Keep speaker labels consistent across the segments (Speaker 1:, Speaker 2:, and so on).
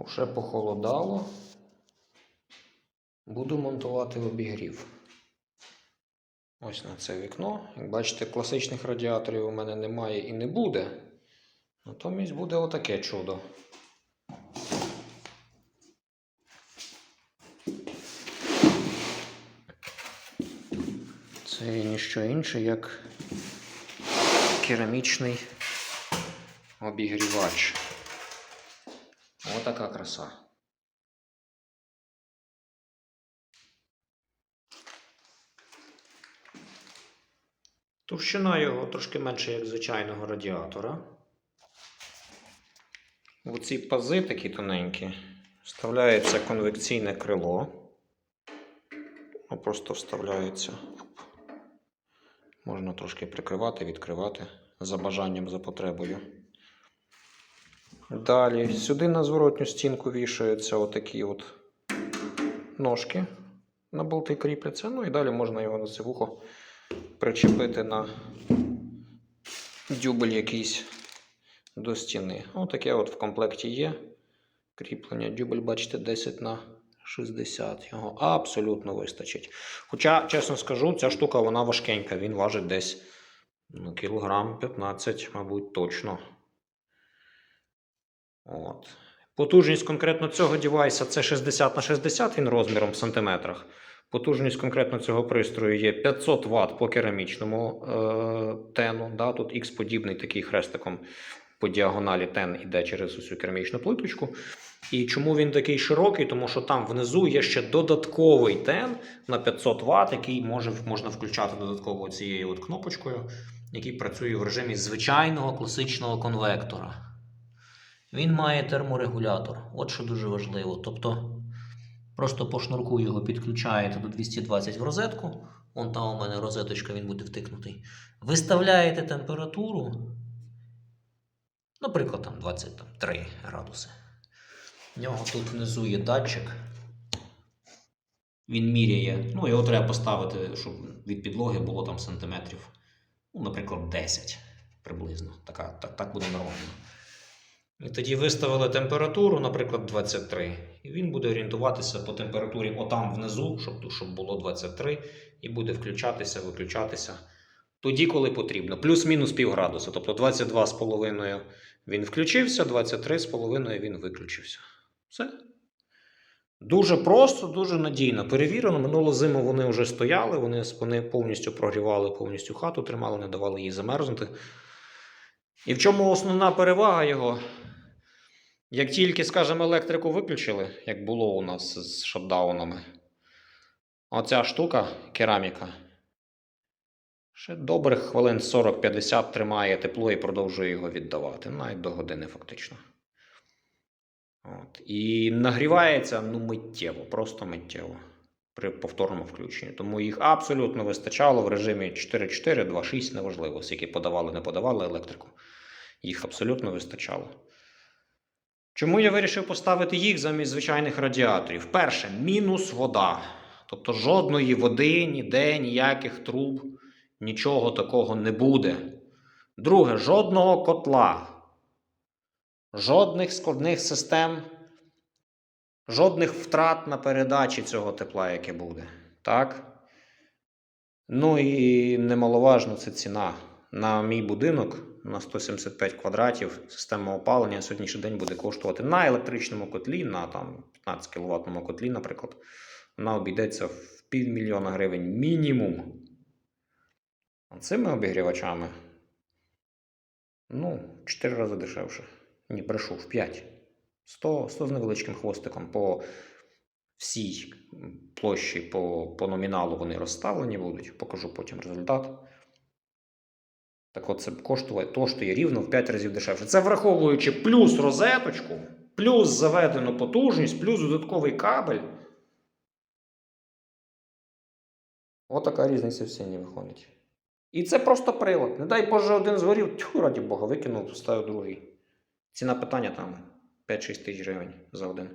Speaker 1: Уже похолодало. Буду монтувати обігрів. Ось на це вікно. Як бачите, класичних радіаторів у мене немає і не буде. Натомість буде отаке чудо. Це ніщо інше, як керамічний обігрівач. Отака краса. Товщина його трошки менше, як звичайного радіатора. В ці пази такі тоненькі вставляється конвекційне крило. Ну, просто вставляється. Можна трошки прикривати, відкривати за бажанням, за потребою. Далі сюди на зворотню стінку вішаються отакі от ножки на болти кріпляться. Ну і далі можна його на це вухо причепити на дюбель якийсь до стіни. Отаке от в комплекті є. Кріплення. Дюбель, бачите, 10 на 60. Його абсолютно вистачить. Хоча, чесно скажу, ця штука вона важкенька. Він важить десь ну, кілограм 15, мабуть, точно. От. Потужність конкретно цього девайса це 60 на 60 він розміром в сантиметрах. Потужність конкретно цього пристрою є 500 Вт по керамічному е, тену. Да? Тут X подібний такий хрестиком по діагоналі тен іде через усю керамічну плиточку. І чому він такий широкий? Тому що там внизу є ще додатковий тен на 500 Вт, який може, можна включати додатково цією от кнопочкою, який працює в режимі звичайного класичного конвектора. Він має терморегулятор. От що дуже важливо. Тобто просто по шнурку його підключаєте до 220 в розетку. Вон там у мене розеточка, він буде втикнутий. Виставляєте температуру, наприклад, там 23 градуси. В нього тут внизу є датчик. Він міряє. Ну, його треба поставити, щоб від підлоги було там сантиметрів. Ну, наприклад, 10 приблизно. Така, так, так буде нормально. І тоді виставили температуру, наприклад, 23. І він буде орієнтуватися по температурі отам внизу, щоб, щоб було 23, і буде включатися, виключатися тоді, коли потрібно. Плюс-мінус пів градуса. Тобто 22,5 він включився, 23,5 він виключився. Все. Дуже просто, дуже надійно. Перевірено. Минулу зиму вони вже стояли, вони, вони повністю прогрівали, повністю хату тримали, не давали їй замерзнути. І в чому основна перевага його? Як тільки, скажімо, електрику виключили, як було у нас з шатдаунами, оця штука, кераміка, ще добрих хвилин 40-50 тримає тепло і продовжує його віддавати. Навіть до години фактично. От. І нагрівається ну, миттєво, просто миттєво при повторному включенні. Тому їх абсолютно вистачало в режимі 4.4, 2.6, неважливо, скільки подавали, не подавали електрику. Їх абсолютно вистачало. Чому я вирішив поставити їх замість звичайних радіаторів? Перше, мінус вода. Тобто жодної води, ніде, ніяких труб, нічого такого не буде. Друге, жодного котла, жодних складних систем, жодних втрат на передачі цього тепла, яке буде. Так? Ну і немаловажно це ціна. На мій будинок на 175 квадратів система опалення сьогоднішній день буде коштувати на електричному котлі, на там, 15 кВт котлі, наприклад, вона обійдеться в півмільйона гривень мінімум. А цими обігрівачами ну, 4 рази дешевше. Ні, брешу, в 5. 100, 100 з невеличким хвостиком по всій площі, по, по номіналу вони розставлені будуть. Покажу потім результат. Так от це коштує, коштує рівно в 5 разів дешевше. Це враховуючи плюс розеточку, плюс заведену потужність, плюс додатковий кабель. Отака різниця в ціні виходить. І це просто прилад. Не дай Боже, один згорів, тьфу, раді Бога, викинув, поставив другий. Ціна питання там 5-6 тисяч гривень за один.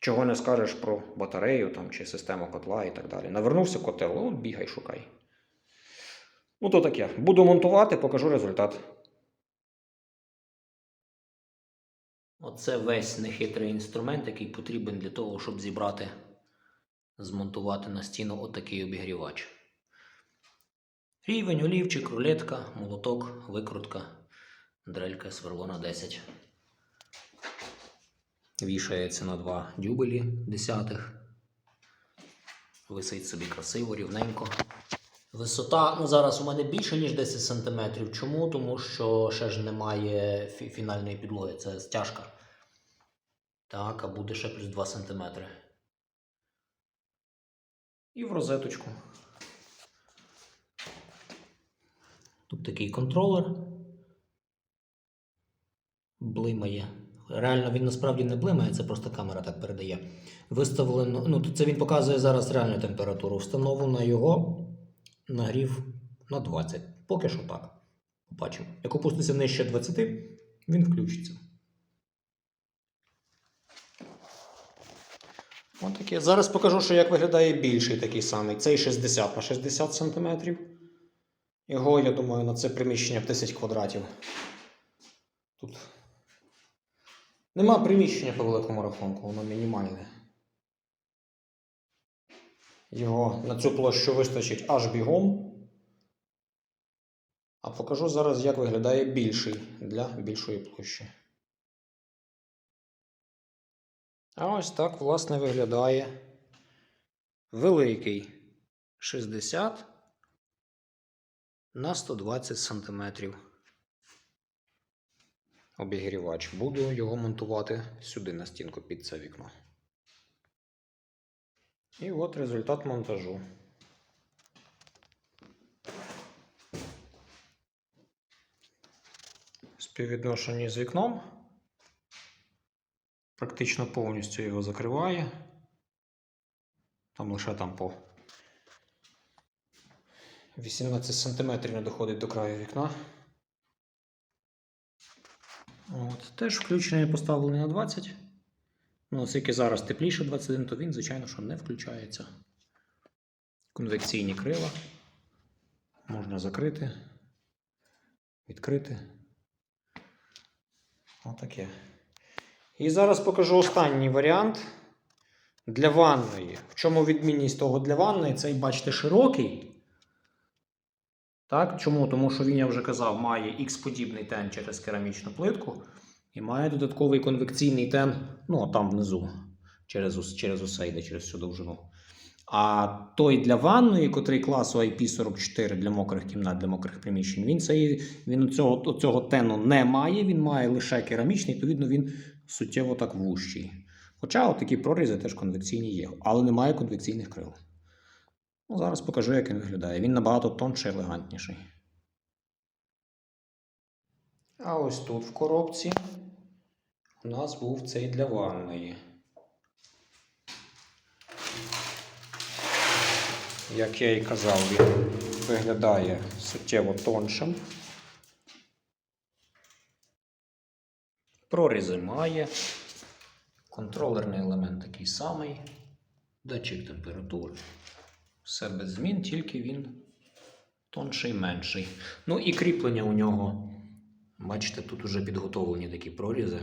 Speaker 1: Чого не скажеш про батарею там, чи систему котла і так далі. Навернувся котел, от бігай, шукай. Ну, то таке. Буду монтувати, покажу результат. Оце весь нехитрий інструмент, який потрібен для того, щоб зібрати, змонтувати на стіну отакий обігрівач. Рівень, олівчик, рулетка, молоток, викрутка, дрелька, сверло на 10. Вішається на два дюбелі десятих. Висить собі красиво, рівненько. Висота ну, зараз у мене більше, ніж 10 см. Чому? Тому що ще ж немає фі- фінальної підлоги, це стяжка. Так, а буде ще плюс 2 см. І в розеточку. Тут такий контролер. Блимає. Реально він насправді не блимає, це просто камера так передає. Виставлено, ну це він показує зараз реальну температуру. Встановлено його нагрів на 20. Поки що так. Побачимо. Як опуститься нижче 20, він включиться. Ось таке. Зараз покажу, що як виглядає більший такий самий. Цей 60 на 60 см. Його, я думаю, на це приміщення в 10 квадратів. Тут нема приміщення по великому рахунку, воно мінімальне. Його на цю площу вистачить аж бігом. А покажу зараз, як виглядає більший для більшої площі. А ось так, власне, виглядає великий 60 на 120 см. Обігрівач. Буду його монтувати сюди на стінку під це вікно. І от результат монтажу. Співвідношення з вікном. Практично повністю його закриває. Там лише там по 18 см не доходить до краю вікна. От, теж включений поставлений на 20. Ну, оскільки зараз тепліше 21, то він, звичайно, що не включається. Конвекційні крила. Можна закрити, відкрити. Отаке. І зараз покажу останній варіант для ванної. В чому відмінність того для ванної? Цей, бачите, широкий. Так, чому? Тому що він, я вже казав, має X-подібний тен через керамічну плитку і має додатковий конвекційний тен, ну, там внизу, через, через усе йде, через всю довжину. А той для ванної, котрий класу IP44 для мокрих кімнат, для мокрих приміщень, він, цей, він цього, цього тену не має, він має лише керамічний, відповідно, він суттєво так вущий. Хоча от такі прорізи теж конвекційні є, але немає конвекційних крил. Ну, зараз покажу, як він виглядає. Він набагато тонший і елегантніший. А ось тут в коробці у нас був цей для ванної. Як я і казав, він виглядає суттєво тоншим. Прорізи має. Контролерний елемент такий самий. Датчик температури. Все без змін, тільки він тонший менший. Ну і кріплення у нього. Бачите, тут уже підготовлені такі прорізи.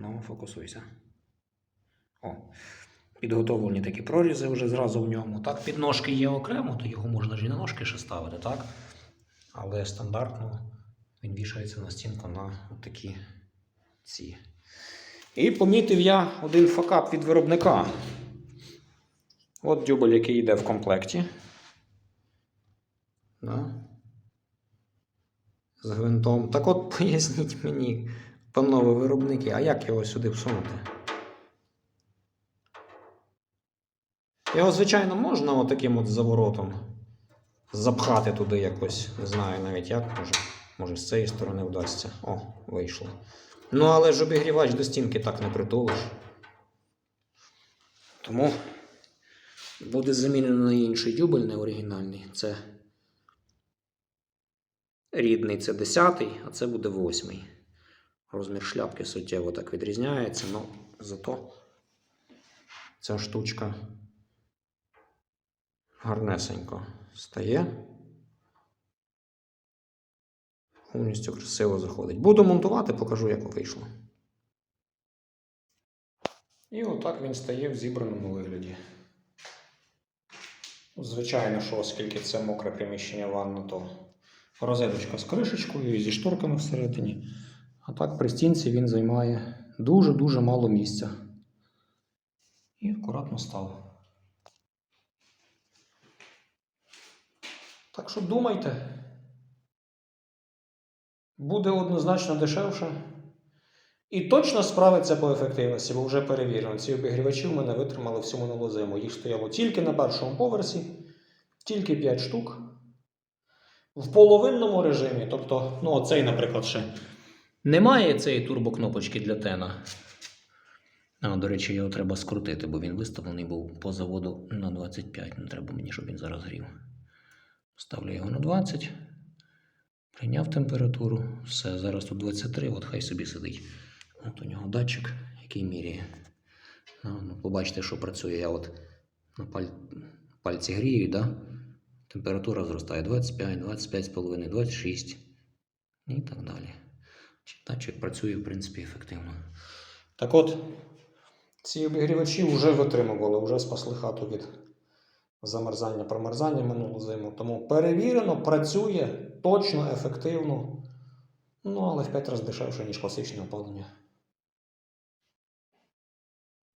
Speaker 1: Ну, фокусуйся. О, підготовлені такі прорізи вже зразу в ньому. Так, підножки є окремо, то його можна ж і на ножки ще ставити, так? Але стандартно він вішається на стінку на такі ці. І помітив я один факап від виробника. От дюбель, який йде в комплекті. Да. З гвинтом. Так от поясніть мені, панове виробники, а як його сюди всунути? Його, звичайно, можна отаким от заворотом запхати туди якось. Не знаю навіть як, може, може з цієї сторони вдасться. О, вийшло. Ну, але ж обігрівач до стінки так не притулиш. Тому буде замінено на інший дюбель, не оригінальний. Це рідний це 10, а це буде 8. Розмір шляпки суттєво так відрізняється, але зато ця штучка гарнесенько стає. Повністю красиво заходить. Буду монтувати, покажу, як вийшло. І отак він стає в зібраному вигляді. Звичайно, що оскільки це мокре приміщення ванна, то розеточка з кришечкою і зі шторками всередині. А так при стінці він займає дуже-дуже мало місця. І акуратно став. Так що думайте. Буде однозначно дешевше. І точно справиться по ефективності, бо вже перевірено. Ці обігрівачі в мене витримали всю минулу зиму. Їх стояло тільки на першому поверсі, тільки 5 штук. В половинному режимі. Тобто, ну, оцей, наприклад, ще немає цієї турбокнопочки для тена. А, до речі, його треба скрутити, бо він виставлений був по заводу на 25. Не треба мені, щоб він зараз грів. Ставлю його на 20. Прийняв температуру. Все, зараз тут 23, от хай собі сидить. От у нього датчик, який міряє. Ну, ну, побачите, що працює. Я от на паль... пальці грію, да? температура зростає 25, 25,5, 26 і так далі. Датчик працює, в принципі, ефективно. Так от, ці обігрівачі вже витримували, вже спасли хату від замерзання, промерзання минулу зиму. Тому перевірено, працює точно, ефективно. Ну, але в 5 разів дешевше, ніж класичне опалення.